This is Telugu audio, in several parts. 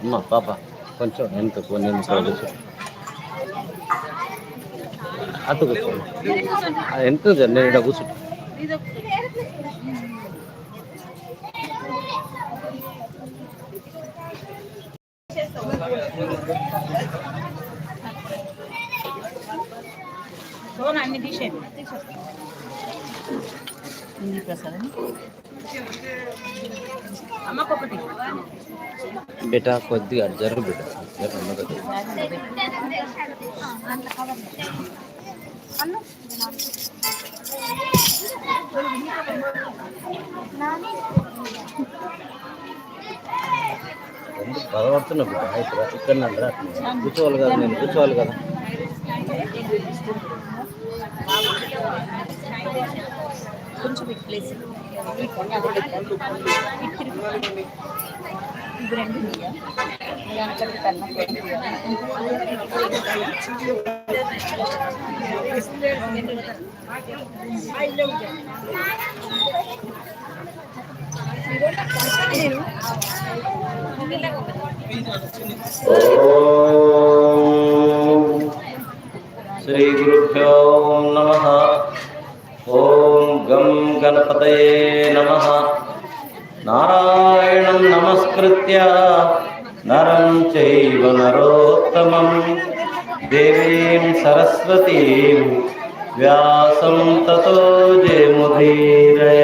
అమ్మ పాప కొంచెం ఎంత కొన్ని నిమిషాలు అటు కూర్చోండి ఎంత నేను ఇక్కడ కూర్చో అన్ని తీసేయండి ప్రసాదం బిడ్డ కొద్దిగా జరుగు. ఎందుకు బాధపడుతున్నా బిడ్డ ఇక్కడ ఇక్కడ కూర్చోవాలి కదా నేను కూర్చోవాలి కదా. కొంచెం ప్లేస్ ఇది రెండు ఇయ్య. గణపతయే నమ నారాయణం నమస్కృత్య నరం చైవ నరోత్తమం దేవీం సరస్వతీం వ్యాసం తతో జయముదీరే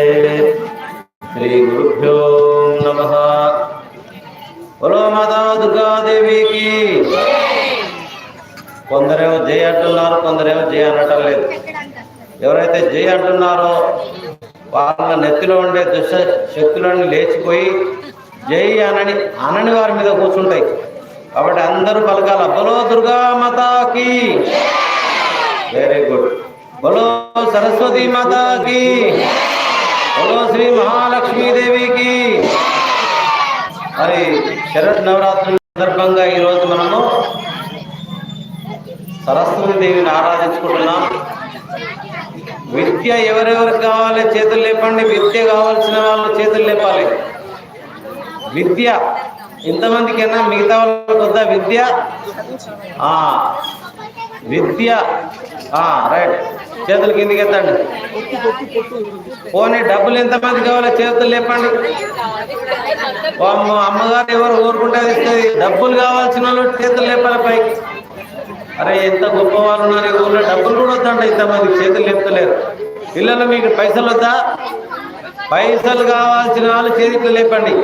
శ్రీ గురుభ్యో నమ బలో మాతా దుర్గాదేవికి కొందరేమో జై అంటున్నారు కొందరేమో జై అనటం లేదు ఎవరైతే జై అంటున్నారో వాళ్ళ నెత్తిలో ఉండే దుష్ట శక్తులన్నీ లేచిపోయి జై అనని అనని వారి మీద కూర్చుంటాయి. కాబట్టి అందరూ పలకాల బలో దుర్గా మాతాకి వెరీ గుడ్ బలో సరస్వతి మాతాకి. బలో శ్రీ మహాలక్ష్మీదేవికి మరి శరత్ నవరాత్రి సందర్భంగా ఈరోజు మనము సరస్వతి దేవిని ఆరాధించుకుంటున్నాం. విద్య ఎవరెవరికి కావాలి చేతులు లేపండి. విద్య కావాల్సిన వాళ్ళు చేతులు లేపాలి. విద్య ఇంతమందికైనా మిగతా వాళ్ళకి వద్దా విద్య? విద్య రైట్. చేతులు కిందికి ఎత్తండి. పోనీ డబ్బులు ఎంతమంది కావాలో? చేతులు లేపండి. అమ్మగారు ఎవరు కోరుకుంటే ఇస్తుంది? డబ్బులు కావాల్సిన వాళ్ళు చేతులు లేపాలి పైకి. అరే ఎంత గొప్ప వాళ్ళు ఉన్నారు ఊళ్ళో డబ్బులు కూడా వద్దండి ఇంతమంది చేతులు లేపుతలేరు. పిల్లలు మీకు పైసలు వద్దా? పైసలు కావాల్సిన వాళ్ళు చేతులు లేపండి.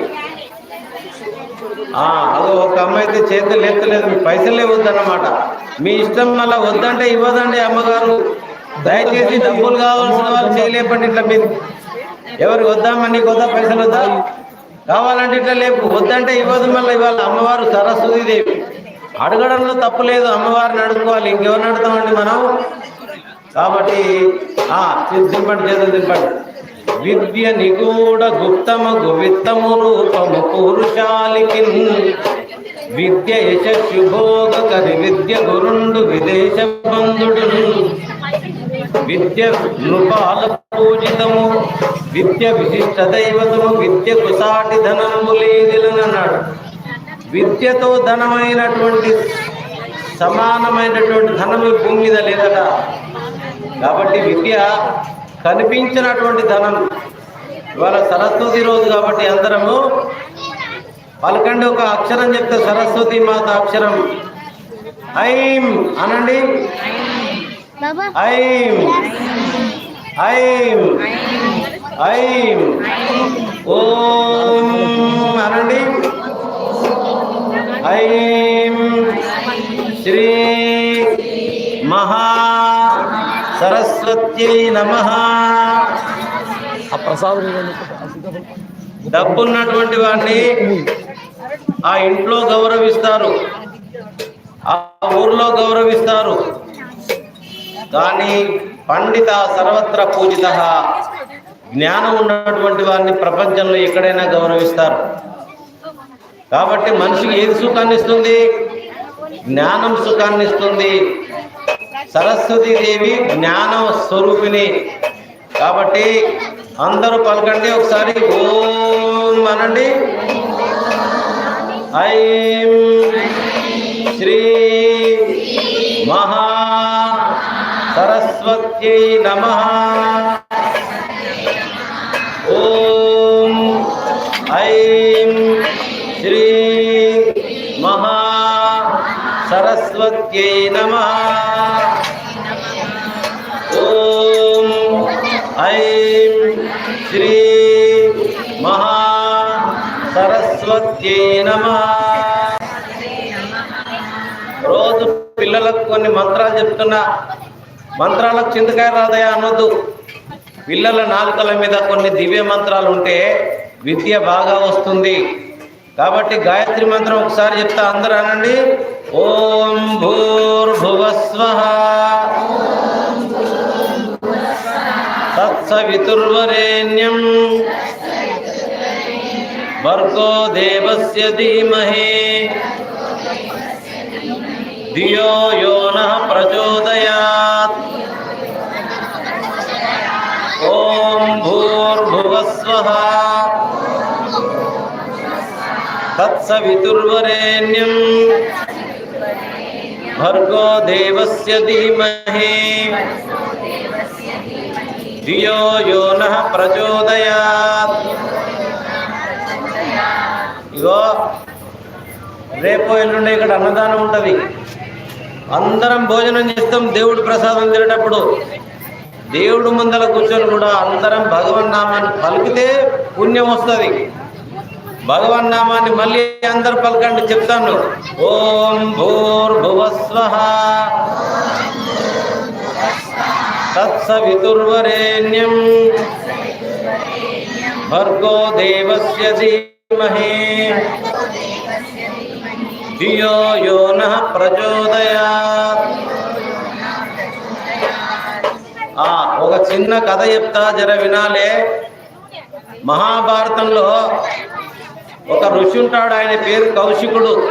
అదో ఒక అమ్మాయి అయితే చేతులు లేపలేదు మీ పైసలే వద్దన్నమాట. మీ ఇష్టం మళ్ళీ వద్దంటే ఇవ్వదండి అమ్మగారు. దయచేసి డబ్బులు కావాల్సిన వాళ్ళు చేయలేపండి ఇట్లా మీరు. ఎవరికి వద్దామా నీకు వద్దా? పైసలు వద్దా? కావాలంటే ఇట్లా లేపు. వద్దంటే ఇవ్వదు మళ్ళీ ఇవాళ అమ్మవారు సరస్వతి దేవి. అడగడంలో తప్పు లేదు అమ్మవారిని అడుక్కోవాలి ఇంకెవరిని అడుగుతామండి మనం? కాబట్టి ఆ దింపండి చేతులు దింపండి. విద్య నిగూఢ గుప్తమగు విత్తము రూపము పురుషాలికి విద్య యశుభోగ కది విద్య గురుండు విదేశ బంధుడు. విద్య నృపాల పూజితము విద్య విశిష్ట దైవతము విద్యకు సాటి ధనము లేదిలనన్నాడు విద్యతో ధనమైనటువంటి సమానమైనటువంటి ధనము భూమి మీద లేదట. కాబట్టి విద్య కనిపించినటువంటి ధనం. ఇవాళ సరస్వతి రోజు కాబట్టి అందరము పలకండి ఒక అక్షరం చెప్తే సరస్వతి మాత అక్షరం. ఐం అనండి. ఐం. ఐం. ఐం. ఓం అనండి. ఐం శ్రీ మహా సరస్వత్యై నమ డబ్బున్నటువంటి వాడిని ఆ ఇంట్లో గౌరవిస్తారు. ఆ ఊర్లో గౌరవిస్తారు. కానీ పండిత సర్వత్ర పూజిత. జ్ఞానం ఉన్నటువంటి వారిని ప్రపంచంలో ఎక్కడైనా గౌరవిస్తారు. కాబట్టి మనిషికి ఏది సుఖాన్ని ఇస్తుంది? జ్ఞానం సుఖాన్ని ఇస్తుంది. సరస్వతి దేవి జ్ఞాన స్వరూపిణి. కాబట్టి అందరూ పలకండి ఒకసారి. ఓం అనండి. ఐం శ్రీ మహా సరస్వత్యై నమ. ఓం ఐ సరస్వత్యై నమ. ఓం ఐం శ్రీ మహా సరస్వత్యై నమ. రోజు పిల్లలకు కొన్ని మంత్రాలు చెప్తున్నా. మంత్రాలకు చింతకాయ రాదయా అనొద్దు. పిల్లల నాలుకల మీద కొన్ని దివ్య మంత్రాలు ఉంటే విద్య బాగా వస్తుంది. కాబట్టి గాయత్రి మంత్రం ఒకసారి చెప్తా అందరూ అనండి. ఓం భూర్భువస్వ తత్సవితుర్వరేణ్యం భర్గో దేవస్య ధీమహే ధియో యో నః ప్రచోదయాత్ ఓం భూర్భువస్వః తత్సవితుర్వరేణ్యం भर्गो देवस्य धीमहि। धियो यो नः ప్రచోదయాత్ ఇగో రేపు ఎల్లుండి ఇక్కడ అన్నదానం ఉంటుంది. అందరం భోజనం చేస్తాం దేవుడు ప్రసాదం తినేటప్పుడు. దేవుడు ముందల కూర్చొని కూడా అందరం భగవన్ నామాన్ని పలికితే పుణ్యం వస్తుంది. భగవన్ నామాన్ని మళ్ళీ అందరు పలకండి చెప్తాను. ఓం భూర్భువస్వ తత్సవితుర్వరేణ్యం. భర్గో దేవస్య ధీమహే. ధియో యో నః ప్రచోదయాత్. ఆ ఒక చిన్న కథ చెప్తా జర వినాలే. మహాభారతంలో ఒక ఋషి ఉంటాడు ఆయన పేరు కౌశికుడు.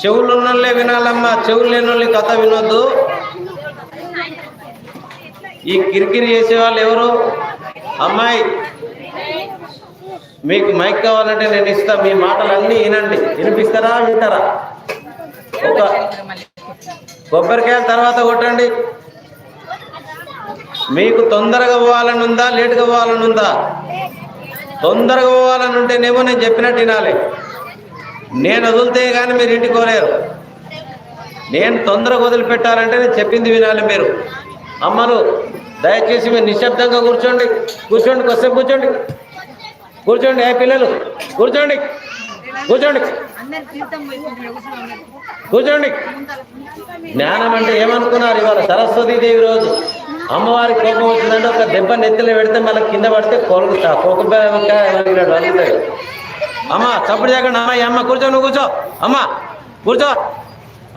చెవులు ఉన్నోళ్ళే వినాలమ్మా చెవులు లేని కథ వినొద్దు. ఈ కిరికిరి చేసే వాళ్ళు ఎవరు? అమ్మాయి. మీకు మైక్ కావాలంటే నేను ఇస్తా మీ మాటలు అన్నీ వినండి. వినిపిస్తారా వింటారా? ఒక కొబ్బరికాయ తర్వాత కొట్టండి. మీకు తొందరగా పోవాలని ఉందా లేటుగా పోవాలని ఉందా తొందరగా పోవాలని ఉంటేనేమో నేను చెప్పినట్టు వినాలి. నేను వదిలితే కానీ మీరు ఇంటికోలేరు. నేను తొందరగా వదిలిపెట్టాలంటే నేను చెప్పింది వినాలి మీరు. అమ్మలు దయచేసి మీరు నిశ్శబ్దంగా కూర్చోండి. కూర్చోండి కొస్తే కూర్చోండి. కూర్చోండి ఏ పిల్లలు? కూర్చోండి. కూర్చోండి. కూర్చోండి. జ్ఞానం అంటే ఏమనుకున్నారు ఇవాళ సరస్వతీదేవి రోజు? అమ్మవారి కోపం వచ్చిందంటే ఒక దెబ్బ నెత్తిలో పెడితే మళ్ళీ కింద పడితే కొలుగుతా కొడుకుతాయి అమ్మ తప్పుడు చేయకుండా. అమ్మ అమ్మ కూర్చో నువ్వు కూర్చో. అమ్మ కూర్చో.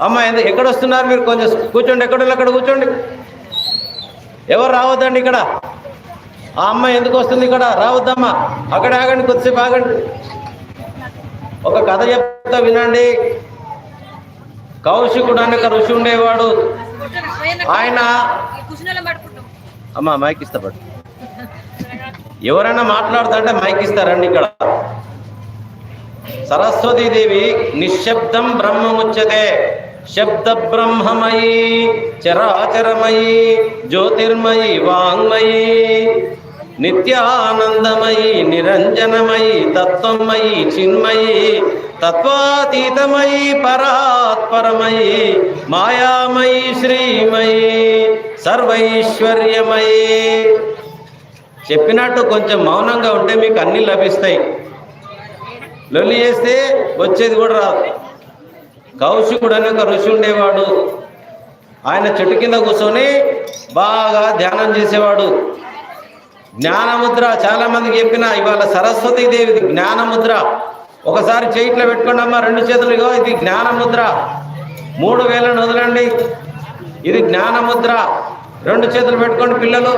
అమ్మ ఎక్కడ వస్తున్నారు మీరు? కొంచెం కూర్చోండి. ఎక్కడ అక్కడ కూర్చోండి. ఎవరు రావద్దండి ఇక్కడ? ఆ అమ్మ ఎందుకు వస్తుంది ఇక్కడ? రావద్దమ్మా. అక్కడ ఆగండి కొద్దిసేపు ఆగండి. ఒక కథ చెప్తా వినండి. కౌశికుడు అనే ఒక ఋషి ఉండేవాడు ఆయన అమ్మా మైక్ ఇస్తాడు ఎవరైనా మాట్లాడుతుంటే మైక్ ఇస్తారండి ఇక్కడ. సరస్వతీదేవి నిశ్శబ్దం బ్రహ్మముచ్యతే శబ్ద బ్రహ్మమయీ చరాచరమయీ జ్యోతిర్మయీ వాంగ్మయీ నిత్యానందమయి నిరంజనమయి తత్వమయి చిన్మయీ తత్వాతీతమయి పరాత్పరమయీ మాయామయీ శ్రీమయీ సర్వైశ్వర్యమయీ చెప్పినట్టు కొంచెం మౌనంగా ఉంటే మీకు అన్నీ లభిస్తాయి. లొల్లి చేస్తే వచ్చేది కూడా రాదు. కౌశికుడు అని ఒక ఋషి ఉండేవాడు. ఆయన చెట్టు కింద కూర్చొని బాగా ధ్యానం చేసేవాడు. జ్ఞానముద్ర చాలామందికి చెప్పిన ఇవాళ సరస్వతీ దేవిది జ్ఞానముద్ర. ఒకసారి చేయిట్లో పెట్టుకోండి అమ్మా రెండు చేతులు ఇగో ఇది జ్ఞానముద్ర మూడు వేలను వదలండి. ఇది జ్ఞానముద్ర రెండు చేతులు పెట్టుకోండి పిల్లలు.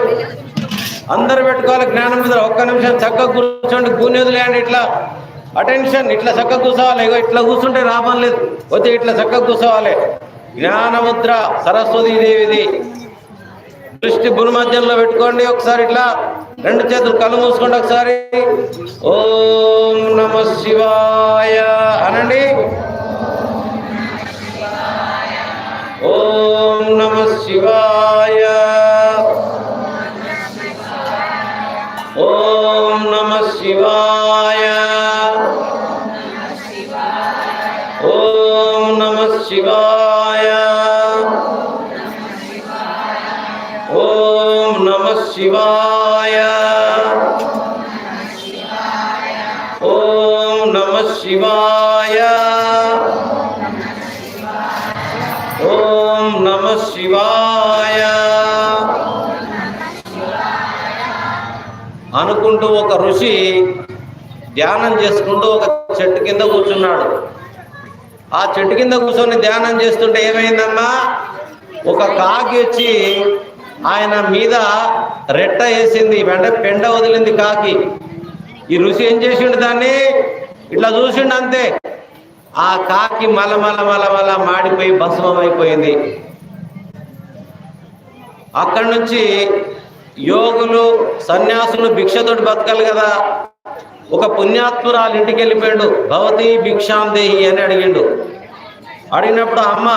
అందరు పెట్టుకోవాలి జ్ఞానముద్ర ఒక్క నిమిషం చక్కగా కూర్చోండి కూని వదిలేయండి ఇట్లా. అటెన్షన్ ఇట్లా చక్కగా కూర్చోవాలి. ఇగో ఇట్లా కూర్చుంటే లాభం లేదు. వచ్చి ఇట్లా చక్కగా కూర్చోవాలి. జ్ఞానముద్ర సరస్వతీ దృష్టి దృష్టి భూమధ్యంలో పెట్టుకోండి. ఒకసారి ఇట్లా రెండు చేతులు కళ్ళు మూసుకోండి ఒకసారి. ఓం నమ శివాయ అనండి. ఓం నమ శివాయ. ఓం నమ శివాయ. శివాయ. ఓం నమ శివాయ. ఓం నమ శివాయ. అనుకుంటూ ఒక ఋషి ధ్యానం చేసుకుంటూ ఒక చెట్టు కింద కూర్చున్నాడు. ఆ చెట్టు కింద కూర్చొని ధ్యానం చేస్తుంటే ఏమైందమ్మా? ఒక కాకి వచ్చి ఆయన మీద రెట్ట వేసింది వెంట పెండ వదిలింది కాకి. ఈ ఋషి ఏం చేసిండు దాన్ని? ఇట్లా చూసిండు అంతే. ఆ కాకి మలమల మల మల మాడిపోయి భస్మం అయిపోయింది. అక్కడి నుంచి యోగులు సన్యాసులు భిక్షతోటి బతకాలి కదా. ఒక పుణ్యాత్మురాలు ఇంటికి వెళ్ళిపోయాడు భవతి భిక్షాం దేహి అని అడిగిండు. అడిగినప్పుడు అమ్మ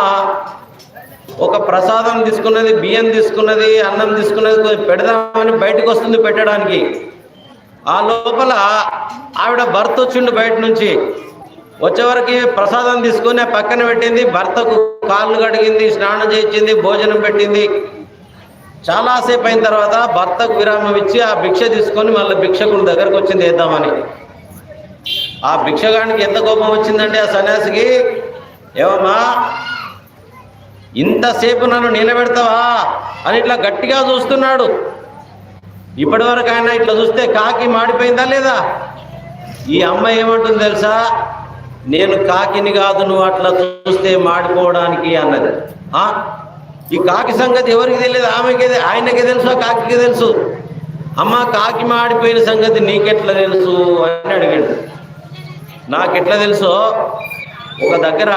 ఒక ప్రసాదం తీసుకున్నది బియ్యం తీసుకున్నది అన్నం తీసుకున్నది కొంచెం పెడదామని బయటకు వస్తుంది పెట్టడానికి. ఆ లోపల ఆవిడ భర్త వచ్చిండు బయట నుంచి. వచ్చేవరకు ప్రసాదం తీసుకుని పక్కన పెట్టింది భర్తకు కాళ్ళు కడిగింది స్నానం చేయించింది భోజనం పెట్టింది. చాలాసేపు అయిన తర్వాత భర్తకు విరామం ఇచ్చి ఆ భిక్ష తీసుకొని మళ్ళీ భిక్షకుని దగ్గరకు వచ్చింది వేద్దామని. ఆ భిక్షగానికి ఎంత కోపం వచ్చిందంటే ఆ సన్యాసికి ఏమమ్మా ఇంతసేపు నన్ను నిలబెడతావా అని ఇట్లా గట్టిగా చూస్తున్నాడు. ఇప్పటి వరకు ఆయన ఇట్లా చూస్తే కాకి మాడిపోయిందా లేదా? ఈ అమ్మాయి ఏమంటుంది తెలుసా? నేను కాకిని కాదు నువ్వు అట్లా చూస్తే మాడిపోవడానికి అన్నది. ఆ? ఈ కాకి సంగతి ఎవరికి తెలియదు? ఆమెకి ఆయనకి తెలుసు కాకి తెలుసు. అమ్మ కాకి మాడిపోయిన సంగతి నీకెట్లా తెలుసు అని అడిగాడు. నాకెట్లా తెలుసో? ఒక దగ్గర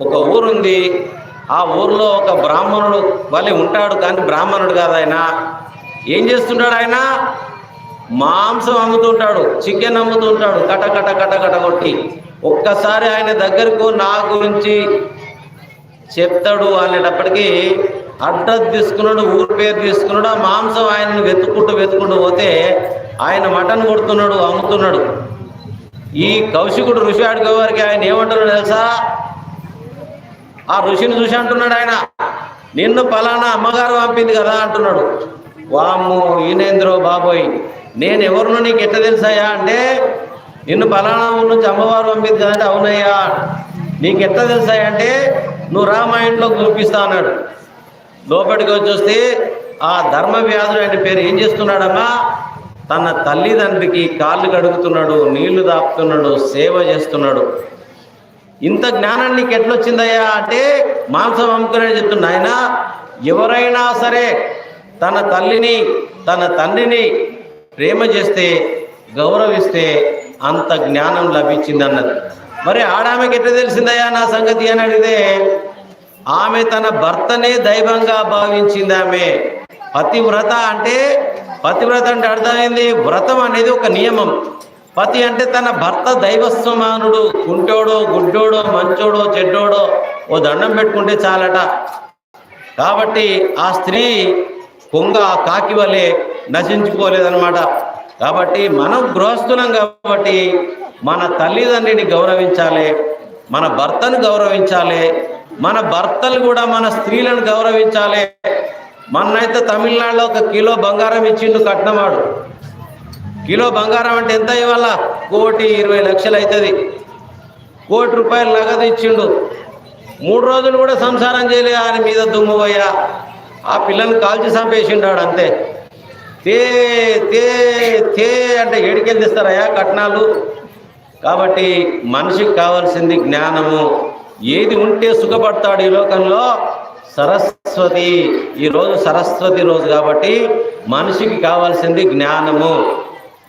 ఒక ఊరుంది. ఆ ఊర్లో ఒక బ్రాహ్మణుడు వలె ఉంటాడు. కానీ బ్రాహ్మణుడు కాదు ఆయన. ఏం చేస్తుంటాడు ఆయన? మాంసం అమ్ముతుంటాడు. చికెన్ అమ్ముతుంటాడు. కట కట కట కట కొట్టి ఒక్కసారి ఆయన దగ్గరకు నా గురించి చెప్తాడు అనేటప్పటికీ అడ్రస్ తీసుకున్నాడు ఊరి పేరు తీసుకున్నాడు. ఆ మాంసం ఆయనను వెతుక్కుంటూ వెతుక్కుంటూ పోతే ఆయన మటన్ కొడుతున్నాడు అమ్ముతున్నాడు. ఈ కౌశికుడు ఋషి అడిగేవారికి ఆయన ఏమంటాడు తెలుసా? ఆ ఋషిని చూసి అంటున్నాడు ఆయన నిన్ను పలానా అమ్మగారు పంపింది కదా అంటున్నాడు. వాము ఈనేంద్రో బాబోయ్ నేను ఎవరినో నీకు ఎట్ట తెలుసాయా అంటే నిన్ను పలానా నుంచి అమ్మవారు పంపింది కదంటే అవునయ్యా నీకు ఎట్ట తెలుసాయా అంటే నువ్వు రా మా ఇంట్లోకి చూపిస్తా అన్నాడు. లోపలికి వచ్చేస్తే ఆ ధర్మ వ్యాధుడు ఆయన పేరు ఏం చేస్తున్నాడమ్మా తన తల్లిదండ్రికి కాళ్ళు కడుగుతున్నాడు నీళ్ళు దాపుతున్నాడు సేవ చేస్తున్నాడు. ఇంత జ్ఞానం నీకు ఎట్లొచ్చిందయ్యా అంటే మాంసం అమ్ముకునే చెప్తున్నా ఆయన. ఎవరైనా సరే తన తల్లిని తన తండ్రిని ప్రేమ చేస్తే గౌరవిస్తే అంత జ్ఞానం లభించింది అన్నది మరి ఆడామెకి ఎట్లా తెలిసిందయ్యా నా సంగతి అని అడిగితే ఆమె తన భర్తనే దైవంగా భావించింది ఆమె. పతివ్రత అంటే పతివ్రత అంటే అర్థమైంది వ్రతం అనేది ఒక నియమం. పతి అంటే తన భర్త దైవస్వమానుడు. కుంటోడో గుడ్డోడో మంచోడో చెడ్డోడో ఓ దండం పెట్టుకుంటే చాలట. కాబట్టి ఆ స్త్రీ కొంగ ఆ కాకి వలె నశించుకోలేదన్నమాట కాబట్టి మనం గృహస్థులం కాబట్టి మన తల్లిదండ్రిని గౌరవించాలి మన భర్తను గౌరవించాలి మన భర్తలు కూడా మన స్త్రీలను గౌరవించాలి. మొన్నైతే తమిళనాడులో ఒక కిలో బంగారం ఇచ్చిండు కట్నమాడు కిలో బంగారం అంటే ఎంత ఇవాళ కోటి ఇరవై లక్షలు అవుతుంది కోటి రూపాయలు నగదు ఇచ్చిండు. మూడు రోజులు కూడా సంసారం చేయలే ఆయన మీద దుమ్ము పోయా. ఆ పిల్లని కాల్చి చంపేసిండాడు అంతే. తే తే తే అంటే ఏడికెళ్ళి తీస్తారయ్యా కట్నాలు? కాబట్టి మనిషికి కావాల్సింది జ్ఞానము. ఏది ఉంటే సుఖపడతాడు ఈ లోకంలో? సరస్వతి. ఈరోజు సరస్వతి రోజు కాబట్టి మనిషికి కావాల్సింది జ్ఞానము.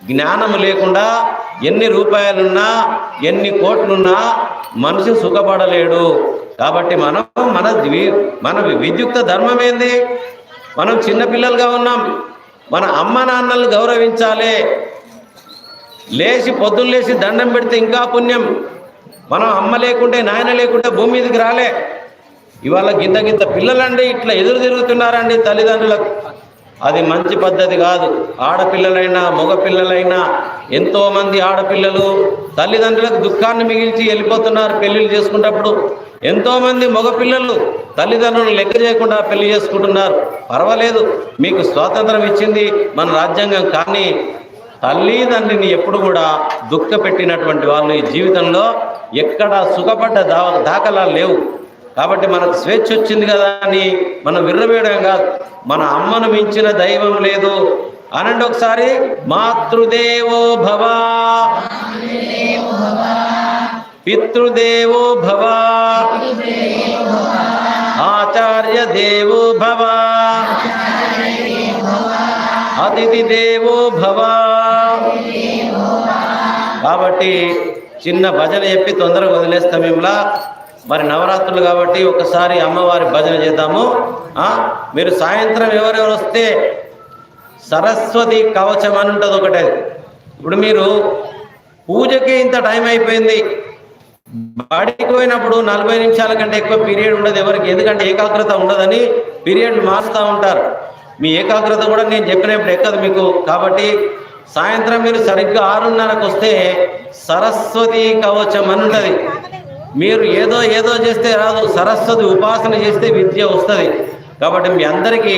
జ్ఞానము లేకుండా ఎన్ని రూపాయలున్నా ఎన్ని కోట్లున్నా మనిషి సుఖపడలేడు. కాబట్టి మనం మన మన విద్యుక్త ధర్మం ఏంది? మనం చిన్నపిల్లలుగా ఉన్నాం. మన అమ్మ నాన్నలు గౌరవించాలి. లేచి పొద్దున్న లేచి దండం పెడితే ఇంకా పుణ్యం. మనం అమ్మ లేకుంటే నాయన లేకుంటే భూమి మీదకి రాలే. ఇవాళ గింత గింత పిల్లలండి ఇట్లా ఎదురు తిరుగుతున్నారండి తల్లిదండ్రులకు. అది మంచి పద్ధతి కాదు. ఆడపిల్లలైనా మగపిల్లలైనా ఎంతోమంది ఎంతో మంది ఆడపిల్లలు తల్లిదండ్రులకు దుఃఖాన్ని మిగిల్చి వెళ్ళిపోతున్నారు పెళ్ళిళ్ళు చేసుకున్నప్పుడు. ఎంతో మంది మగ పిల్లలు తల్లిదండ్రులను లెక్క చేయకుండా పెళ్ళి చేసుకుంటున్నారు. పర్వాలేదు మీకు స్వాతంత్రం ఇచ్చింది మన రాజ్యాంగం కానీ తల్లిదండ్రిని ఎప్పుడు కూడా దుఃఖ పెట్టినటువంటి వాళ్ళు ఈ జీవితంలో ఎక్కడ సుఖపడ్డ దా దాఖలాలు లేవు. కాబట్టి మనకు స్వేచ్ఛ వచ్చింది కదా అని మనం విర్రవేయడం కాదు. మన అమ్మను మించిన దైవం లేదు. అనండి ఒకసారి మాతృదేవో భవ. పితృదేవో భవ. ఆచార్య దేవో భవ. అతిథి దేవో భవ. కాబట్టి చిన్న భజన చెప్పి తొందరగా వదిలేస్తాం మేములా మరి నవరాత్రులు కాబట్టి ఒకసారి అమ్మవారి భజన చేద్దాము. మీరు సాయంత్రం ఎవరెవరు వస్తే సరస్వతి కవచం అని ఉంటుంది ఒకటే. ఇప్పుడు మీరు పూజకి ఇంత టైం అయిపోయింది. బడికి పోయినప్పుడు నలభై నిమిషాల కంటే ఎక్కువ పీరియడ్ ఉండదు ఎవరికి ఎందుకంటే ఏకాగ్రత ఉండదని పీరియడ్ మారుస్తూ ఉంటారు. మీ ఏకాగ్రత కూడా నేను చెప్పినప్పుడు ఎక్కదు మీకు. కాబట్టి సాయంత్రం మీరు సరిగ్గా ఆరున్నరకు వస్తే సరస్వతి కవచం అని ఉంటుంది మీరు ఏదో ఏదో చేస్తే రాదు. సరస్వతి ఉపాసన చేస్తే విద్య వస్తుంది. కాబట్టి మీ అందరికీ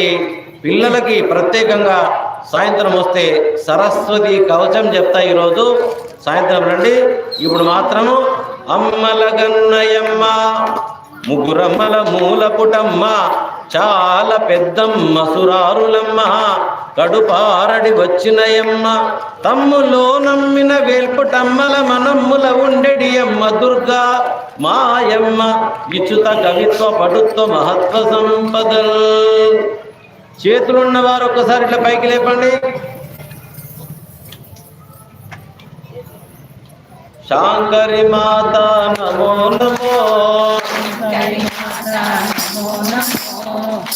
పిల్లలకి ప్రత్యేకంగా సాయంత్రం వస్తే సరస్వతి కవచం చెప్తా ఈరోజు. సాయంత్రం రండి. ఇప్పుడు మాత్రము అమ్మల గన్నయమ్మ ముగ్గురమ్మల మూల పుటమ్మ చాలా పెద్దమ్మ సురారులమ్మ కడుపారడి వచ్చినయమ్మ. తమ్ములో నమ్మిన వేల్పుటమ్మల మనమ్ముల ఉండెడి అమ్మ దుర్గా మాయమ్మ. ఇచ్చుత కవిత్వ పటుత్వ మహత్వ సంపదల్. చేతులున్న వారు ఒక్కసారి ఇట్లా పైకి లేపండి. శాంకరి మాత నమో నమో.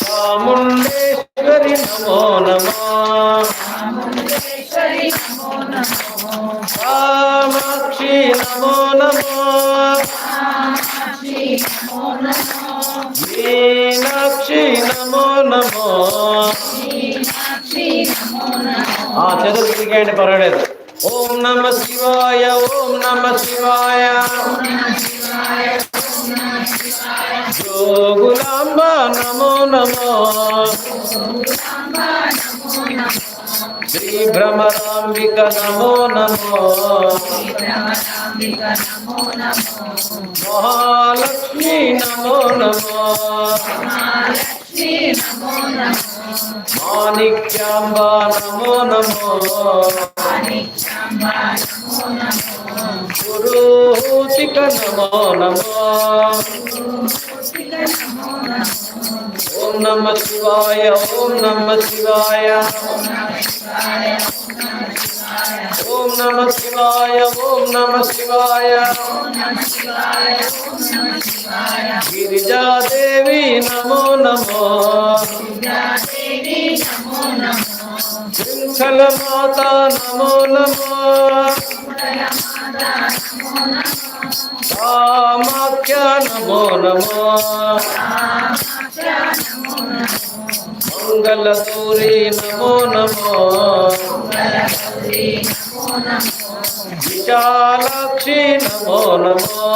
చాముండేశ్వరి నమో నమో. కామాక్షి నమో నమో. మీనాక్షి నమో నమో. ఆ చదువు తిరిగేయండి పర్వాలేదు. ఓం నమ శివాయ ఓం నమ శివాయ. నమో నమో. మహాలక్ష్మి నమో నమో. మాణిక్యాంబా నమో నమో. పురోహిక నమో నమో. ఓం నమ శివాయ ఓం నమ శివాయ. ఓం నమ శివాయ ఓం నమ శివాయ. గిరిజాదేవి నమో నమో. శృంఖల మాత నమో నమో. కామాఖ్య నమో నమో. మంగళ సూరి నమో నమో. విశాలాక్షి నమో నమో.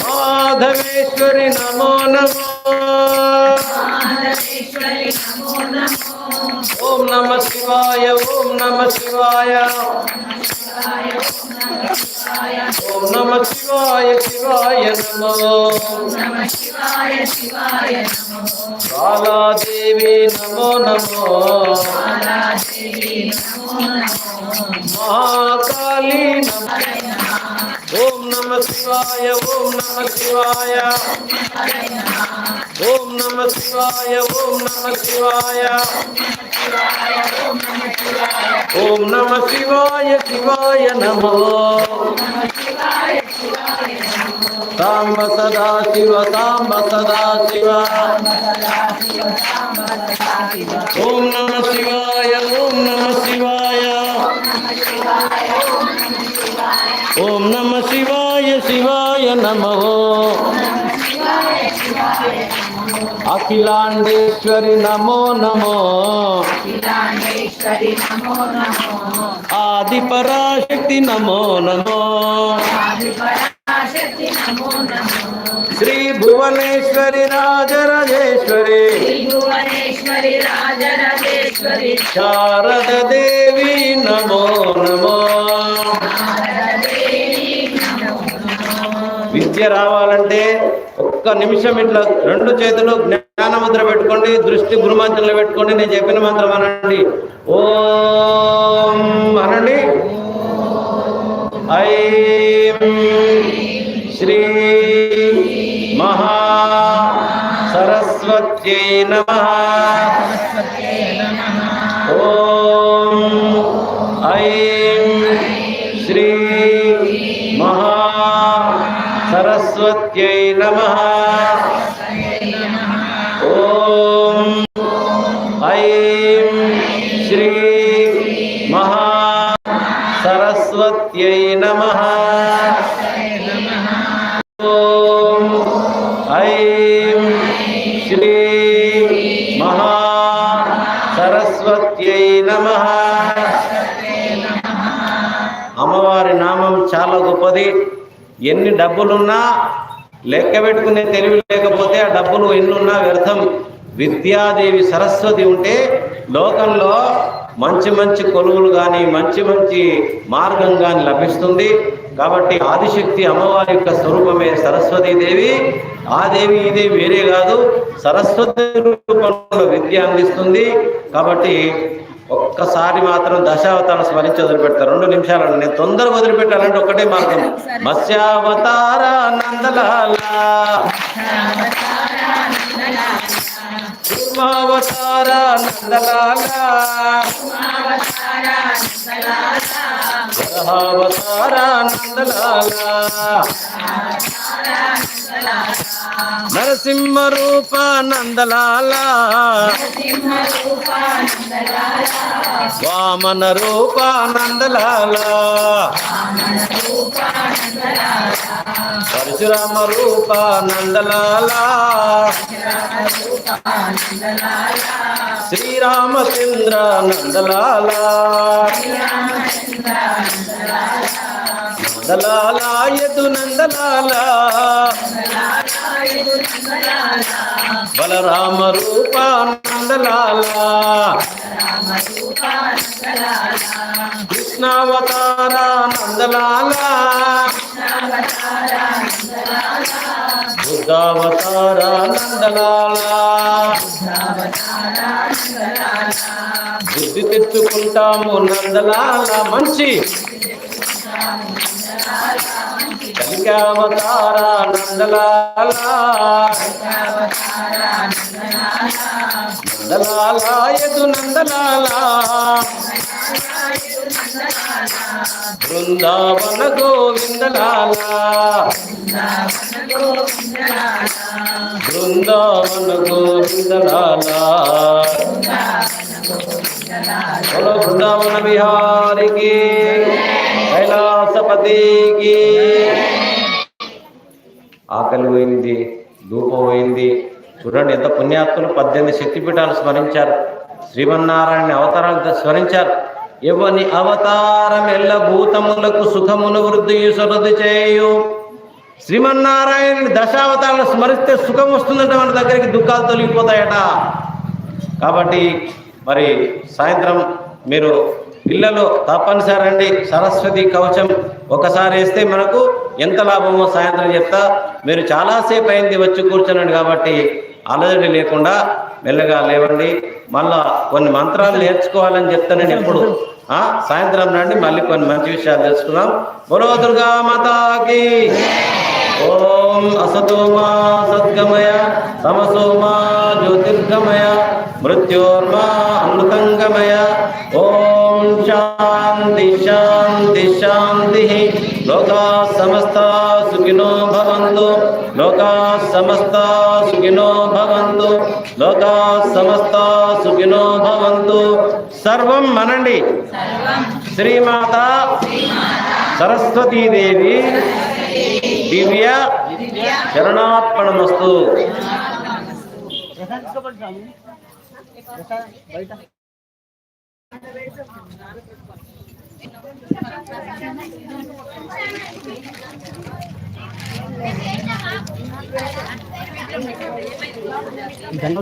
మాధవేశ్వరి నమో నమో ఓం నమ శివాయ ఓం నమ శివాయ. ఓం నమ శివాయ శివాయ నమో. బాలాదేవి నమో నమో. మహాకాళీ నమో. ఓం నమ శివాయ ఓం నమ శివాయ. ఓం నమ శివాయ ఓం నమ శివాయ. ఓం నమ శివాయ శివాయ నమో. సాంబ సదా శివ సాంబ సదా శివ. ఓం నమ శివాయ ఓం నమ శివాయ. ఓం నమ శివాయ శివాయ నమో. అఖిలాండేశ్వరి నమో నమో. ఆది పరాశక్తి నమో. నమో శ్రీ భువనేశ్వరి రాజరాజేశ్వరి. భువనేశ్వరి రాజరాజేశ్వరి. శారద దేవి నమో నమో. విద్య రావాలంటే ఒక్క నిమిషం ఇట్లా రెండు చేతులు జ్ఞానముద్ర పెట్టుకోండి దృష్టి గురుమంత్రంలో పెట్టుకోండి నేను చెప్పిన మంత్రం అనండి. ఓం అనండి. ఐం శ్రీ మహా సరస్వత్యై నమ. ఓం ఐం సరస్వత్యై నమ. ఓం ఐం శ్రీ మహా సరస్వత్యై నమ. ఓం ఐం శ్రీ మహా సరస్వత్యై నమ. అమ్మవారి నామం చాలా గొప్పది. ఎన్ని డబ్బులున్నా లెక్క పెట్టుకునే తెలివి లేకపోతే ఆ డబ్బులు ఎన్నున్నా వ్యర్థం. విద్యాదేవి సరస్వతి ఉంటే లోకంలో మంచి మంచి కొలువులు కానీ మంచి మంచి మార్గం కానీ లభిస్తుంది. కాబట్టి ఆదిశక్తి అమ్మవారి యొక్క స్వరూపమే సరస్వతీదేవి ఆ దేవి ఈ దేవి వేరే కాదు. సరస్వతి రూపంలో విద్య అందిస్తుంది. కాబట్టి ఒక్కసారి మాత్రం దశావతారం స్మరించి వదిలిపెడతారు రెండు నిమిషాలు నేను తొందరగా వదిలిపెట్టాలంటే ఒకటే మార్గం. మత్స్యావతార నందలాల. కూర్మావతార నందలాల. వరహావతార నందలాల. నరసింహ రూప నందలాల. వామన రూప నందలాల. పరశురామ రూప నందలాల. శ్రీరామచంద్ర నందలాల. నందలాల యదు నందలాల బలరామ రూపానందలాలా నందలాల నందలాలా దుర్గావతారా నందలాలా నందలాల బుద్ధి తెచ్చుకుంటాము నందలాల. మంచి కలికావతార నందలాల యదు నందలాల బృందావన గోవిందలాల బృందావన గోవిందలాల బృందావన విహారికి కైలాసపతి ఆకలి పోయింది ధూపం పోయింది. చూడండి ఎంత పుణ్యాత్ములు పద్దెనిమిది శక్తిపీఠాలు స్మరించారు. శ్రీమన్నారాయణ అవతారాలు స్మరించారు. ఎవని అవతారం ఎల్ల భూతములకు సుఖమును వృద్ధి సురది చేయు? శ్రీమన్నారాయణ దశావతారాలు స్మరిస్తే సుఖం వస్తుందంటే మన దగ్గరికి దుఃఖాలు తొలగిపోతాయట. కాబట్టి మరి సాయంత్రం మీరు పిల్లలు తప్పనిసరి అండి సరస్వతి కవచం ఒకసారి వేస్తే మనకు ఎంత లాభమో సాయంత్రం చెప్తా. మీరు చాలాసేపు అయింది వచ్చి కూర్చున్నాడు కాబట్టి అలజడి లేకుండా మెల్లగా లేవండి. మళ్ళా కొన్ని మంత్రాలు నేర్చుకోవాలని చెప్తా నేను ఎప్పుడు. ఆ, సాయంత్రం రండి మళ్ళీ కొన్ని మంచి విషయాలు తెలుసుకుందాం. బలో దుర్గా మాతాకి. ఓం అసతోమా సద్గమయ తమసోమా జ్యోతిర్గమయ మృత్యోర్మా అమృతంగమయ. చెప్పండి. శ్రీమాత సరస్వతీదేవి దివ్య చరణాత్మణమస్తు దండ